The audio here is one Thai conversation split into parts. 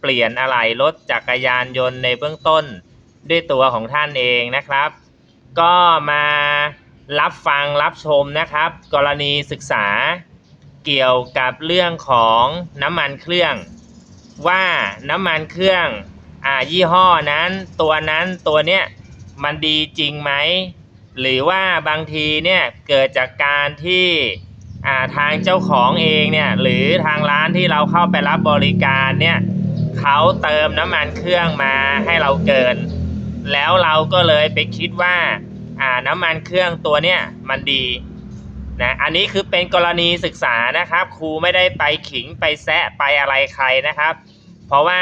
เปลี่ยนอะไหล่รถจักรยานยนต์ในเบื้องต้นด้วยตัวของท่านเองนะครับ ก็มารับฟังรับชมนะครับ กรณีศึกษาเกี่ยวกับเรื่องของน้ำมันเครื่อง ว่าน้ำมันเครื่องอ่ายี่ห้อนั้นตัวนั้นตัวเนี้ยมันดีจริงไหม หรือว่าบางทีเนี่ยเกิดจากการที่อ่าทางเจ้าของเองเนี่ยหรือทางร้านที่เราเข้าไปรับบริการเนี่ย เขาเติมน้ำมันเครื่องมาให้เราเกิน แล้วเราก็เลยไปคิดว่าอ่าน้ำมันเครื่องตัวเนี้ยมันดีนะอันนี้คือเป็นกรณีศึกษานะครับ ครูไม่ได้ไปขิงไปแซะไปอะไรใครนะครับ เพราะว่า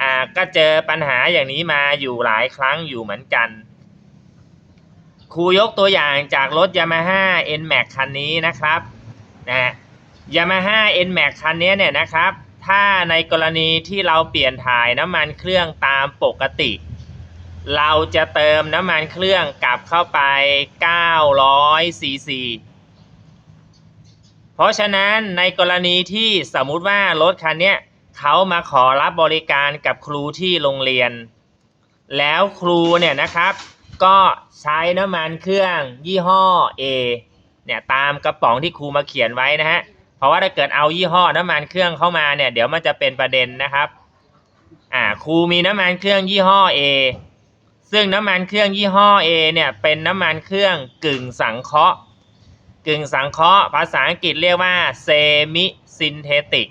อ่าก็เจอปัญหาอย่างนี้มาอยู่หลายครั้งอยู่เหมือนกัน ครูยกตัวอย่างจากรถ Yamaha NMAX คันนี้นะครับนะฮะ Yamaha NMAX คันนี้เนี่ยนะครับ ถ้าในกรณีที่เราเปลี่ยนถ่ายน้ำมันเครื่องตามปกติ เราจะเติมน้ำมันเครื่องกลับเข้าไป 900ซีซีเพราะฉะนั้นในกรณีที่สมมุติว่ารถคันนี้เขามาขอรับบริการกับครูที่โรงเรียน แล้วครูเนี่ยนะครับก็ใช้น้ำมันเครื่องยี่ห้อ A เนี่ยตามกระป๋องที่ครูมาเขียนไว้นะฮะ ราะว่าถ้าเกิดเอายี่ห้อน้ำมันเครื่องเข้ามาเนี่ยเดี๋ยวมันจะเป็นประเด็นนะครับ อ่าครูมีน้ำมันเครื่องยี่ห้อ A ซึ่งน้ำมันเครื่องยี่ห้อ A เนี่ยเป็นน้ำมันเครื่องกึ่งสังเคราะห์ กึ่งสังเคราะห์ ภาษาอังกฤษเรียกว่าเซมิซินเทติก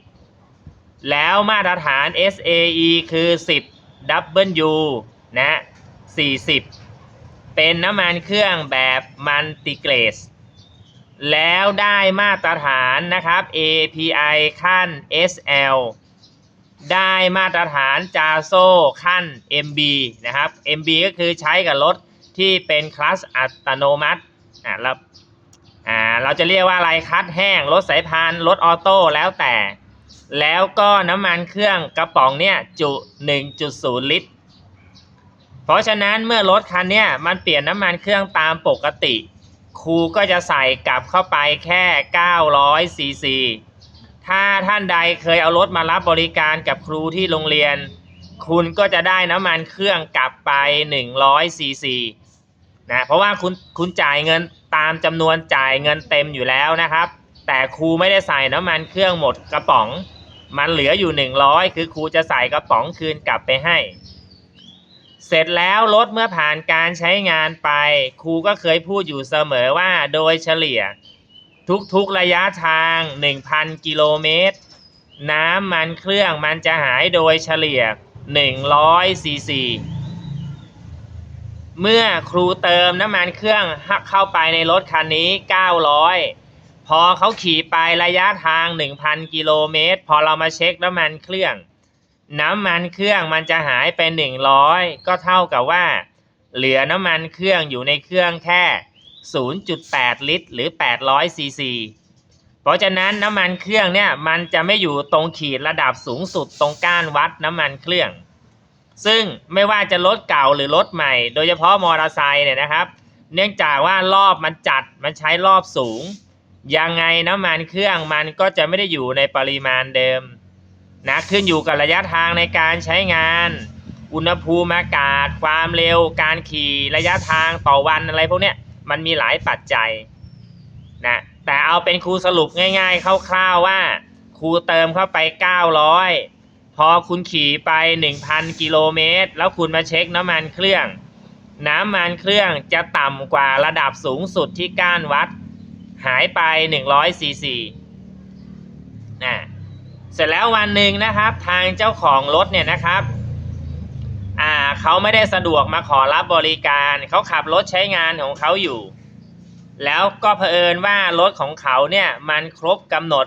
แล้วมาตรฐาน SAE คือ 10 W นะ40 เป็นน้ำมันเครื่องแบบมัลติเกรด แล้วได้มาตรฐานนะครับ API ขั้น SL ได้มาตรฐานจาโซขั้น MB นะครับ MB ก็คือใช้กับรถที่เป็นคลัสอัตโนมัติอ่าเราอ่าเราจะเรียกว่าอะไรคัดแห้ง รถสายพาน รถออโต้แล้วแต่ แล้วก็น้ำมันเครื่องกระป๋องเนี่ยจุ 1.0 ลิตร เพราะฉะนั้นเมื่อรถคันเนี้ยมันเปลี่ยนน้ำมันเครื่องตามปกติ ครูก็จะใส่กลับเข้าไปแค่ 900ซีซีถ้าท่านใดเคยเอารถมารับบริการกับครูที่โรงเรียน คุณก็จะได้น้ำมันเครื่องกลับไป100ซีซีนะเพราะว่าคุณคุณจ่ายเงินตามจำนวนจ่ายเงินเต็มอยู่แล้วนะครับ แต่ครูไม่ได้ใส่น้ำมันเครื่องหมดกระป๋อง มันเหลืออยู่ 100 คือครูจะใส่กระป๋องคืนกลับไปให้ เสร็จแล้วรถเมื่อผ่านการใช้งานไป ครูก็เคยพูดอยู่เสมอว่าโดยเฉลี่ย ทุกๆระยะทาง 1,000 กิโลเมตร น้ำมันเครื่องมันจะหายโดยเฉลี่ย 100ซีซีเมื่อครูเติมน้ำมันเครื่องเข้าไปในรถคันนี้ 900 พอเขาขี่ไประยะทาง 1,000 กิโลเมตร พอเรามาเช็คน้ำมันเครื่อง น้ำมันเครื่องมันจะหายไป 100 ก็เท่ากับว่า เหลือน้ำมันเครื่องอยู่ในเครื่องแค่ 0.8 ลิตร หรือ 800 ซีซี เพราะฉะนั้นน้ำมันเครื่องเนี่ยมันจะไม่อยู่ตรงขีดระดับสูงสุดตรงก้านวัดน้ำมันเครื่อง ซึ่งไม่ว่าจะรถเก่าหรือรถใหม่ โดยเฉพาะมอเตอร์ไซค์เนี่ยนะครับ เนื่องจากว่ารอบมันจัดมันใช้รอบสูง ยังไงน้ำมันเครื่องมันก็จะไม่ได้อยู่ในปริมาณเดิม นะขึ้นอยู่กับระยะทางในการใช้งาน อุณหภูมิอากาศ ความเร็ว การขี่ระยะทางต่อวันอะไรพวกเนี้ยมันมีหลายปัจจัยนะแต่เอาเป็นครูสรุปง่ายๆคร่าวๆว่า ครูเติมเข้าไป 900 พอคุณขี่ไป 1,000 กิโลเมตร แล้วคุณมาเช็คน้ำมันเครื่อง น้ำมันเครื่องจะต่ำกว่าระดับสูงสุดที่ก้านวัด หายไป 100ซีซีนะ เสร็จแล้ววันหนึ่งนะครับทางเจ้าของรถเนี่ยนะครับอ่าเขาไม่ได้สะดวกมาขอรับบริการเขาขับรถใช้งานของเขาอยู่ แล้วก็เผอิญว่ารถของเขาเนี่ยมันครบกำหนด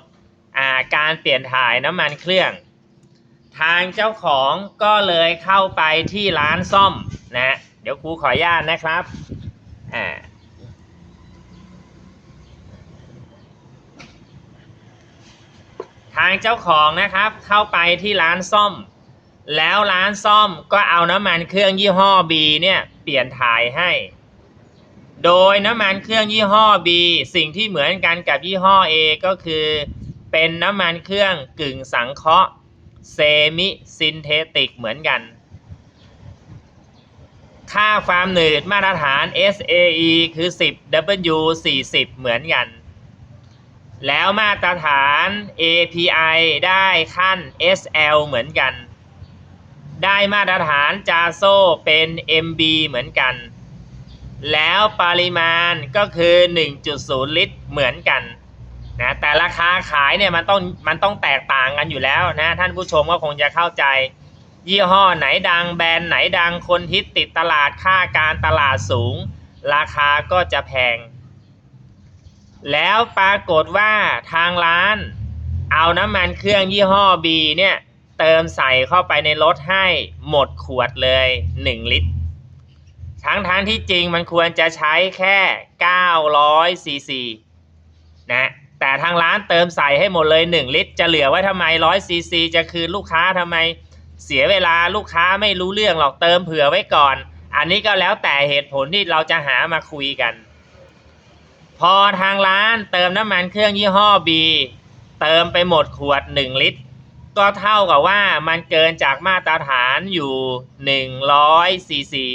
อ่าการเปลี่ยนถ่ายน้ำมันเครื่อง ทางเจ้าของก็เลยเข้าไปที่ร้านซ่อมนะเดี๋ยวครูขออนุญาตนะครับอ่า ทางเจ้าของนะครับเข้าไปที่ร้านซ่อม แล้วร้านซ่อมก็เอาน้ำมันเครื่องยี่ห้อ B เนี่ยเปลี่ยนถ่ายให้ โดยน้ำมันเครื่องยี่ห้อ B สิ่งที่เหมือนกันกับยี่ห้อ A ก็คือเป็นน้ำมันเครื่องกึ่งสังเคราะห์เซมิซินเทติกเหมือนกัน ค่าความหนืดมาตรฐาน SAE คือ 10 W 40 เหมือนกัน แล้วมาตรฐาน API ได้ขั้น SL เหมือนกัน ได้มาตรฐานจาโซเป็น MB เหมือนกัน แล้วปริมาณก็คือ 1.0 ลิตรเหมือนกันนะแต่ราคาขายเนี่ยมันต้องมันต้องแตกต่างกันอยู่แล้วนะท่านผู้ชมก็คงจะเข้าใจ ยี่ห้อไหนดังแบรนด์ไหนดังคนฮิตติดตลาดค่าการตลาดสูง ราคาก็จะแพง แล้วปรากฏว่าทางร้าน เอาน้ำมันเครื่องยี่ห้อ B เนี่ย เติมใส่เข้าไปในรถให้หมดขวดเลย 1 ลิตร ทั้งทางที่จริงมันควรจะใช้แค่900ซีซีนะแต่ทางร้านเติมใส่ให้หมดเลย 1 ลิตร จะเหลือไว้ทำไม100ซีซีจะคืนลูกค้าทำไมเสียเวลาลูกค้าไม่รู้เรื่องหรอกเติมเผื่อไว้ก่อน อันนี้ก็แล้วแต่เหตุผลที่เราจะหามาคุยกัน พอทางร้านเติมน้ำมันเครื่องยี่ห้อ B เติมไปหมดขวด 1 ลิตร ก็เท่ากับว่ามันเกินจากมาตรฐานอยู่100ซีซี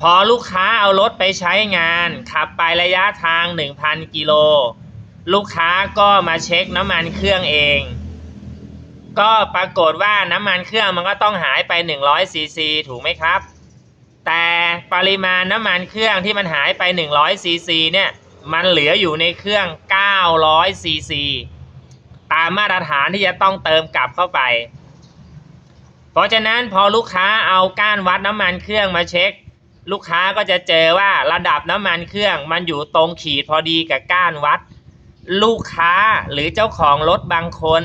พอลูกค้าเอารถไปใช้งาน ขับไประยะทาง 1,000 กิโล ลูกค้าก็มาเช็คน้ำมันเครื่องเอง ก็ปรากฏว่าน้ำมันเครื่องมันก็ต้องหายไป100ซีซีถูกไหมครับ แต่ปริมาณน้ำมันเครื่องที่มันหายไป100ซีซีเนี่ยมันเหลืออยู่ในเครื่อง900ซีซีตามมาตรฐานที่จะต้องเติมกลับเข้าไป เพราะฉะนั้นพอลูกค้าเอาก้านวัดน้ำมันเครื่องมาเช็ค ลูกค้าก็จะเจอว่าระดับน้ำมันเครื่องมันอยู่ตรงขีดพอดีกับก้านวัด ลูกค้าหรือเจ้าของรถบางคน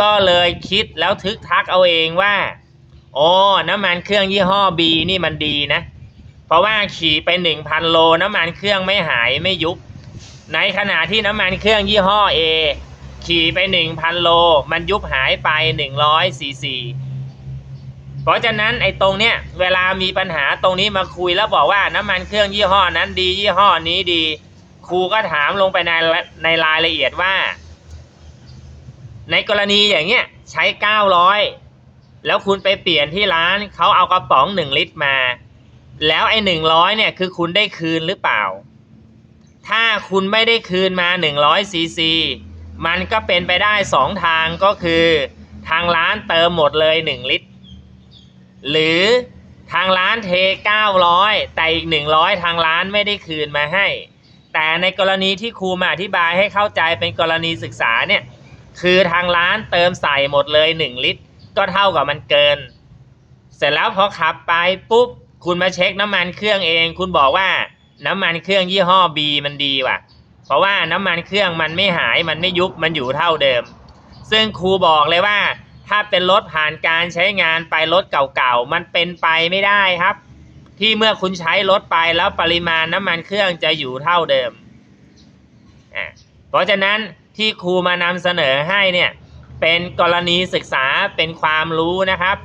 ก็เลยคิดแล้วทึกทักเอาเองว่า โอ้น้ำมันเครื่องยี่ห้อ B นี่มันดีนะ เพราะว่าขี่ไป1,000โลน้ำมันเครื่องไม่หายไม่ยุบ ในขณะที่น้ำมันเครื่องยี่ห้อ A ขี่ไป1,000โล มันยุบหายไป100ซีซีเพราะฉะนั้นไอ้ตรงเนี้ยเวลามีปัญหาตรงนี้มาคุยแล้วบอกว่าน้ำมันเครื่องยี่ห้อนั้นดียี่ห้อนี้ดี ครูก็ถามลงไปในในรายละเอียดว่า ในกรณีอย่างเงี้ยใช้900 แล้วคุณไปเปลี่ยนที่ร้านเขาเอากระป๋อง1ลิตรมา แล้วไอ้100เนี่ยคือคุณได้คืนหรือเปล่า ถ้าคุณไม่ได้คืนมา100ซีซีมันก็เป็นไปได้2ทางก็คือ ทางร้านเติมหมดเลย1ลิตร หรือทางร้านเท900แต่อีก100ทางร้านไม่ได้คืนมาให้ แต่ในกรณีที่ครูมาอธิบายให้เข้าใจเป็นกรณีศึกษาเนี่ยคือทางร้านเติมใส่หมดเลย1ลิตร ก็เท่ากับมันเกิน เสร็จแล้วพอขับไปปุ๊บคุณมาเช็คน้ำมันเครื่องเอง คุณบอกว่าน้ำมันเครื่องยี่ห้อ B มันดีว่ะ เพราะว่าน้ำมันเครื่องมันไม่หายมันไม่ยุบมันอยู่เท่าเดิม ซึ่งครูบอกเลยว่า ถ้าเป็นรถผ่านการใช้งานไปรถเก่าๆมันเป็นไปไม่ได้ครับ ที่เมื่อคุณใช้รถไปแล้วปริมาณน้ำมันเครื่องจะอยู่เท่าเดิมอะเพราะฉะนั้นที่ครูมานำเสนอให้เนี่ย เป็นกรณีศึกษาเป็นความรู้นะครับ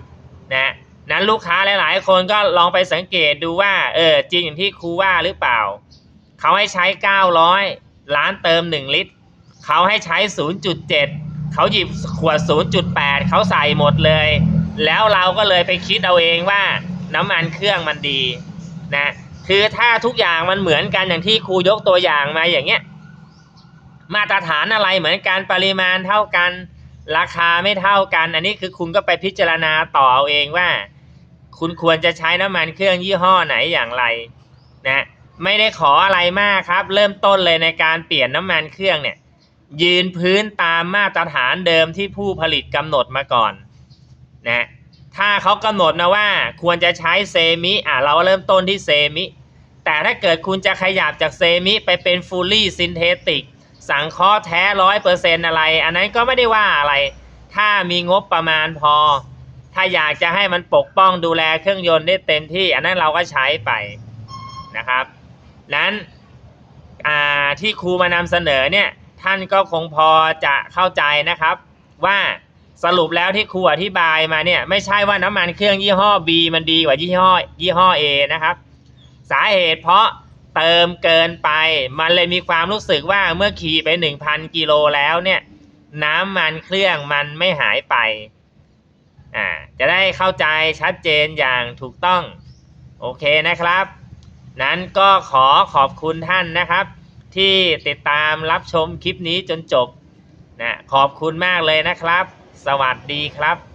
นะนั้นลูกค้าหลาย ๆ คนก็ลองไปสังเกตดูว่าเออจริงอย่างที่ครูว่าหรือเปล่า เขาให้ใช้ 900 ล้านเติม 1 ลิตร เขาให้ใช้ 0.7 เขาหยิบขวด 0.8 เขาใส่หมดเลย แล้วเราก็เลยไปคิดเอาเองว่าน้ำมันเครื่องมันดีนะคือถ้าทุกอย่างมันเหมือนกันอย่างที่ครูยกตัวอย่างมาอย่างเงี้ยมาตรฐานอะไรเหมือนกันปริมาณเท่ากัน ราคาไม่เท่ากัน อันนี้คือคุณก็ไปพิจารณาต่อเอาเองว่า คุณควรจะใช้น้ำมันเครื่องยี่ห้อไหนอย่างไรนะไม่ได้ขออะไรมากครับ เริ่มต้นเลยในการเปลี่ยนน้ำมันเครื่องเนี่ย ยืนพื้นตามมาตรฐานเดิมที่ผู้ผลิตกำหนดมาก่อนนะถ้าเขากำหนดนะว่าควรจะใช้เซมิอะเราเริ่มต้นที่เซมิแต่ถ้าเกิดคุณจะขยับจากเซมิไปเป็นฟูลลี่ซินเทติก สังเคราะห์แท้ร้อยเปอร์เซ็นอะไร อันนั้นก็ไม่ได้ว่าอะไร ถ้ามีงบประมาณพอ ถ้าอยากจะให้มันปกป้องดูแลเครื่องยนต์ได้เต็มที่ อันนั้นเราก็ใช้ไปนะครับนั้นอ่าที่ครูมานำเสนอเนี่ยท่านก็คงพอจะเข้าใจนะครับ ว่าสรุปแล้วที่ครูอธิบายมาเนี่ยไม่ใช่ว่าน้ำมันเครื่องยี่ห้อ B มันดีกว่ายี่ห้อยี่ห้อ A นะครับ สาเหตุเพราะ เติมเกินไป มันเลยมีความรู้สึกว่าเมื่อขี่ไป 1,000 กิโลแล้วเนี่ย น้ำมันเครื่องมันไม่หายไป อ่า จะได้เข้าใจชัดเจนอย่างถูกต้อง โอเคนะครับ นั้นก็ขอขอบคุณท่านนะครับ ที่ติดตามรับชมคลิปนี้จนจบนะขอบคุณมากเลยนะครับ สวัสดีครับ